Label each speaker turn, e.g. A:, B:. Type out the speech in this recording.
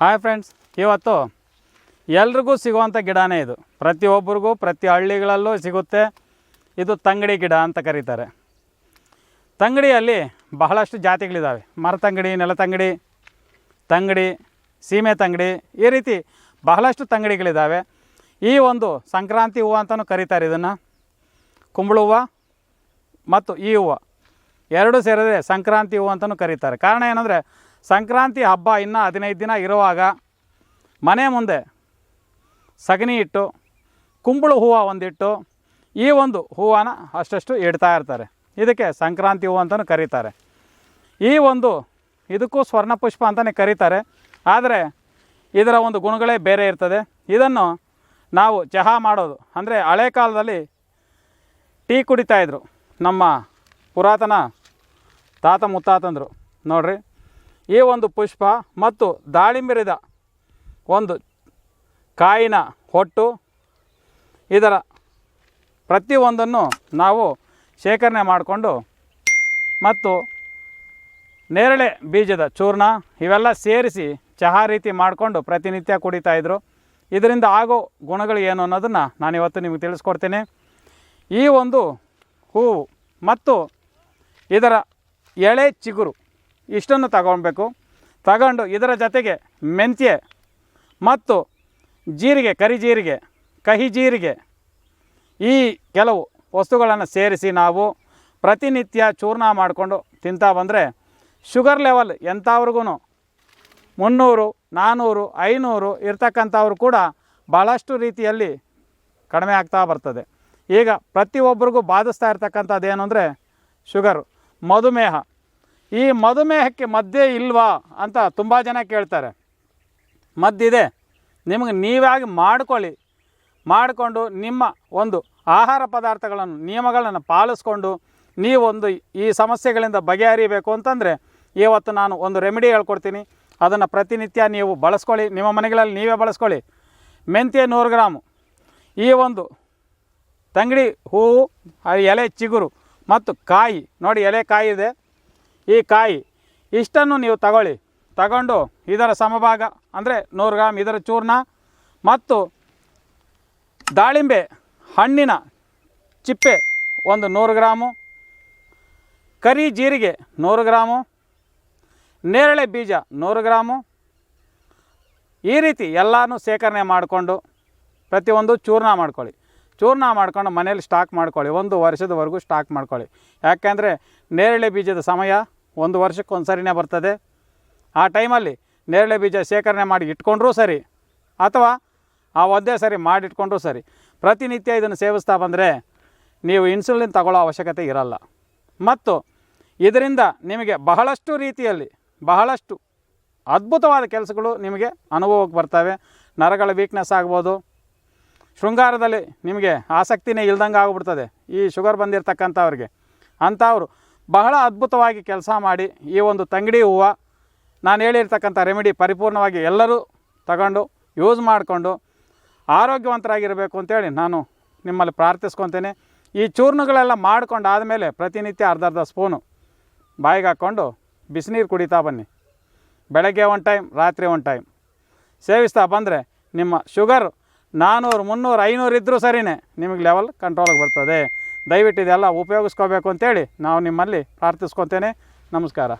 A: Hi friends ಇವತ್ತು ಎಲ್ರಿಗೂ ಸಿಗುವಂಥ ಗಿಡನೇ ಇದು. ಪ್ರತಿಯೊಬ್ಬರಿಗೂ, ಪ್ರತಿ ಹಳ್ಳಿಗಳಲ್ಲೂ ಸಿಗುತ್ತೆ ಇದು ತಂಗಡಿ ಗಿಡ ಅಂತ ಕರೀತಾರೆ. ತಂಗಡಿಯಲ್ಲಿ ಬಹಳಷ್ಟು ಜಾತಿಗಳಿದ್ದಾವೆ ಮರತಂಗಡಿ ನೆಲತಂಗಡಿ ತಂಗಡಿ ಸೀಮೆ ತಂಗಡಿ, ಈ ರೀತಿ ಬಹಳಷ್ಟು ತಂಗಡಿಗಳಿದ್ದಾವೆ ಈ ಒಂದು ಸಂಕ್ರಾಂತಿ ಹೂವು ಅಂತಲೂ ಕರೀತಾರೆ ಇದನ್ನು. ಕುಂಬಳ ಹೂವು ಮತ್ತು ಈ ಹೂವು. ಎರಡೂ ಸೇರಿದ್ರೆ ಸಂಕ್ರಾಂತಿ ಹೂವು ಅಂತಲೂ ಕರೀತಾರೆ. ಕಾರಣ ಏನಂದರೆ ಸಂಕ್ರಾಂತಿ ಹಬ್ಬ ಇನ್ನೂ ಹದಿನೈದು ದಿನ ಇರುವಾಗ ಮನೆ ಮುಂದೆ ಸಗಣಿ ಇಟ್ಟು, ಕುಂಬಳು ಹೂವು ಒಂದಿಟ್ಟು ಈ ಒಂದು ಹೂವನ್ನ ಅಷ್ಟಷ್ಟು ಇಡ್ತಾ ಇರ್ತಾರೆ. ಇದಕ್ಕೆ ಸಂಕ್ರಾಂತಿ ಹೂವು ಅಂತಲೂ ಕರೀತಾರೆ. ಈ ಒಂದು ಇದಕ್ಕೂ ಸ್ವರ್ಣ ಪುಷ್ಪ ಅಂತಲೇ ಕರೀತಾರೆ. ಆದರೆ ಇದರ ಒಂದು ಗುಣಗಳೇ ಬೇರೆ ಇರ್ತದೆ. ಇದನ್ನು ನಾವು ಚಹಾ ಮಾಡೋದು. ಅಂದರೆ ಹಳೆ ಕಾಲದಲ್ಲಿ ಟೀ ಕುಡಿತಾಯಿದ್ರು ನಮ್ಮ ಪುರಾತನ ತಾತ ಮುತ್ತಾತಂದರು. ನೋಡ್ರಿ. ಈ ಒಂದು ಪುಷ್ಪ ಮತ್ತು ದಾಳಿಂಬೆರಿದ ಒಂದು ಕಾಯಿನ ಹೊಟ್ಟು, ಇದರ ಪ್ರತಿಯೊಂದನ್ನು ನಾವು ಶೇಖರಣೆ ಮಾಡಿಕೊಂಡು ಮತ್ತು ನೇರಳೆ ಬೀಜದ ಚೂರ್ಣ ಇವೆಲ್ಲ ಸೇರಿಸಿ ಚಹಾ ರೀತಿ ಮಾಡಿಕೊಂಡು ಪ್ರತಿನಿತ್ಯ ಕುಡಿತಾಯಿದ್ರು ಇದರಿಂದ ಆಗೋ ಗುಣಗಳು ಏನು ಅನ್ನೋದನ್ನು ನಾನು ಇವತ್ತು ನಿಮಗೆ ತಿಳಿಸ್ಕೊಡ್ತೀನಿ. ಈ ಒಂದು ಹೂವು ಮತ್ತು ಇದರ ಎಳೆ ಚಿಗುರು ಇಷ್ಟನ್ನು ತಗೊಳ್ಬೇಕು ತಗೊಂಡು ಇದರ ಜೊತೆಗೆ ಮೆಂತ್ಯೆ ಮತ್ತು ಜೀರಿಗೆ, ಕರಿ ಜೀರಿಗೆ, ಕಹಿ ಜೀರಿಗೆ ಈ ಕೆಲವು ವಸ್ತುಗಳನ್ನು ಸೇರಿಸಿ ನಾವು ಪ್ರತಿನಿತ್ಯ ಚೂರ್ಣ ಮಾಡಿಕೊಂಡು ತಿಂತಾ ಬಂದರೆ ಶುಗರ್ ಲೆವೆಲ್ ಎಂಥವ್ರಿಗೂ ಮುನ್ನೂರು ನಾನ್ನೂರು ಐನೂರು ಇರ್ತಕ್ಕಂಥವ್ರು ಕೂಡ ಭಾಳಷ್ಟು ರೀತಿಯಲ್ಲಿ ಕಡಿಮೆ ಆಗ್ತಾ ಬರ್ತದೆ. ಈಗ ಪ್ರತಿಯೊಬ್ಬರಿಗೂ ಬಾಧಿಸ್ತಾ ಇರ್ತಕ್ಕಂಥದ್ದು ಏನು ಅಂದರೆ ಶುಗರು, ಮಧುಮೇಹ. ಈ ಮಧುಮೇಹಕ್ಕೆ ಮದ್ದೇ ಇಲ್ವಾ ಅಂತ ತುಂಬ ಜನ ಕೇಳ್ತಾರೆ. ಮದ್ದಿದೆ. ನಿಮಗೆ ನೀವಾಗಿ ಮಾಡಿಕೊಳ್ಳಿ. ಮಾಡಿಕೊಂಡು ನಿಮ್ಮ ಒಂದು ಆಹಾರ ಪದಾರ್ಥಗಳನ್ನು, ನಿಯಮಗಳನ್ನು ಪಾಲಿಸ್ಕೊಂಡು ನೀವೊಂದು ಈ ಸಮಸ್ಯೆಗಳಿಂದ ಬಗೆಹರಿಬೇಕು ಅಂತಂದರೆ ಇವತ್ತು ನಾನು ಒಂದು ರೆಮಿಡಿ ಹೇಳ್ಕೊಡ್ತೀನಿ. ಅದನ್ನು ಪ್ರತಿನಿತ್ಯ ನೀವು ಬಳಸ್ಕೊಳ್ಳಿ. ನಿಮ್ಮ ಮನೆಗಳಲ್ಲಿ ನೀವೇ ಬಳಸ್ಕೊಳ್ಳಿ. ಮೆಂತ್ಯ ನೂರು ಗ್ರಾಮು. ಈ ಒಂದು ತಂಗಡಿ ಹೂವು ಎಲೆ ಚಿಗುರು ಮತ್ತು ಕಾಯಿ. ನೋಡಿ ಎಲೆ ಕಾಯಿ ಇದೆ. ಈ ಕಾಯಿ, ಇಷ್ಟನ್ನು ನೀವು ತಗೊಳ್ಳಿ. ತಗೊಂಡು ಇದರ ಸಮಭಾಗ, ಅಂದರೆ ನೂರು ಗ್ರಾಮ್ ಇದರ ಚೂರ್ಣ ಮತ್ತು ದಾಳಿಂಬೆ ಹಣ್ಣಿನ ಚಿಪ್ಪೆ ಒಂದು ನೂರು ಗ್ರಾಮು, ಕರಿ ಜೀರಿಗೆ ನೂರು ಗ್ರಾಮು, ನೇರಳೆ ಬೀಜ ನೂರು ಗ್ರಾಮು. ಈ ರೀತಿ ಎಲ್ಲನೂ ಸೇಕರಣೆ ಮಾಡಿಕೊಂಡು ಪ್ರತಿಯೊಂದು ಚೂರ್ಣ ಮಾಡ್ಕೊಳ್ಳಿ. ಚೂರ್ಣ ಮಾಡ್ಕೊಂಡು ಮನೇಲಿ ಸ್ಟಾಕ್ ಮಾಡ್ಕೊಳ್ಳಿ. ಒಂದು ವರ್ಷದವರೆಗೂ ಸ್ಟಾಕ್ ಮಾಡ್ಕೊಳ್ಳಿ. ಯಾಕೆಂದರೆ ನೇರಳೆ ಬೀಜದ ಸಮಯ ಒಂದು ವರ್ಷಕ್ಕೆ ಒಂದು ಸರಿನೇ ಬರ್ತದೆ. ಆ ಟೈಮಲ್ಲಿ ನೇರಳೆ ಬೀಜ ಶೇಖರಣೆ ಮಾಡಿ ಇಟ್ಕೊಂಡ್ರೂ ಸರಿ, ಅಥವಾ ಆ ಒದ್ದೆ ಸರಿ ಮಾಡಿಟ್ಕೊಂಡ್ರೂ ಸರಿ. ಪ್ರತಿನಿತ್ಯ ಇದನ್ನು ಸೇವಿಸ್ತಾ ಬಂದರೆ ನೀವು ಇನ್ಸುಲಿನ್ ತಗೊಳ್ಳೋ ಅವಶ್ಯಕತೆ ಇರಲ್ಲ. ಮತ್ತು ಇದರಿಂದ ನಿಮಗೆ ಬಹಳಷ್ಟು ರೀತಿಯಲ್ಲಿ, ಬಹಳಷ್ಟು ಅದ್ಭುತವಾದ ಕೆಲಸಗಳು ನಿಮಗೆ ಅನುಭವಕ್ಕೆ ಬರ್ತವೆ. ನರಗಳ ವೀಕ್ನೆಸ್ ಆಗ್ಬೋದು ಶೃಂಗಾರದಲ್ಲಿ ನಿಮಗೆ ಆಸಕ್ತಿನೇ ಇಲ್ದಂಗೆ ಆಗಿಬಿಡ್ತದೆ. ಈ ಶುಗರ್ ಬಂದಿರತಕ್ಕಂಥವ್ರಿಗೆ. ಅಂಥವ್ರು ಬಹಳ ಅದ್ಭುತವಾಗಿ ಕೆಲಸ ಮಾಡಿ ಈ ಒಂದು ತಂಗಡಿ ಹೂವು ನಾನು ಹೇಳಿರ್ತಕ್ಕಂಥ ರೆಮಿಡಿ ಪರಿಪೂರ್ಣವಾಗಿ ಎಲ್ಲರೂ ತಗೊಂಡು ಯೂಸ್ ಮಾಡಿಕೊಂಡು ಆರೋಗ್ಯವಂತರಾಗಿರಬೇಕು ಅಂತೇಳಿ ನಾನು ನಿಮ್ಮಲ್ಲಿ ಪ್ರಾರ್ಥಿಸ್ಕೊತೇನೆ. ಈ ಚೂರ್ಣಗಳೆಲ್ಲ ಮಾಡ್ಕೊಂಡು ಆದಮೇಲೆ ಪ್ರತಿನಿತ್ಯ ಅರ್ಧ ಅರ್ಧ ಸ್ಪೂನು ಬಾಯಿಗೆ ಹಾಕ್ಕೊಂಡು ಬಿಸಿನೀರು ಕುಡಿತಾ ಬನ್ನಿ. ಬೆಳಗ್ಗೆ ಒಂದು ಟೈಮ್, ರಾತ್ರಿ ಒಂದು ಟೈಮ್. ಸೇವಿಸ್ತಾ ಬಂದರೆ ನಿಮ್ಮ ಶುಗರ್ ನಾನ್ನೂರು ಮುನ್ನೂರು, ಐನೂರು ಇದ್ದರೂ ಸರಿಯೇ ನಿಮಗೆ ಲೆವೆಲ್ ಕಂಟ್ರೋಲಿಗೆ ಬರ್ತದೆ. ದಯವಿಟ್ಟು ಇದೆಲ್ಲ ಉಪಯೋಗಿಸ್ಕೋಬೇಕು ಅಂತೇಳಿ ನಾವು ನಿಮ್ಮಲ್ಲಿ ಪ್ರಾರ್ಥಿಸ್ಕೊತೇನೆ. ನಮಸ್ಕಾರ.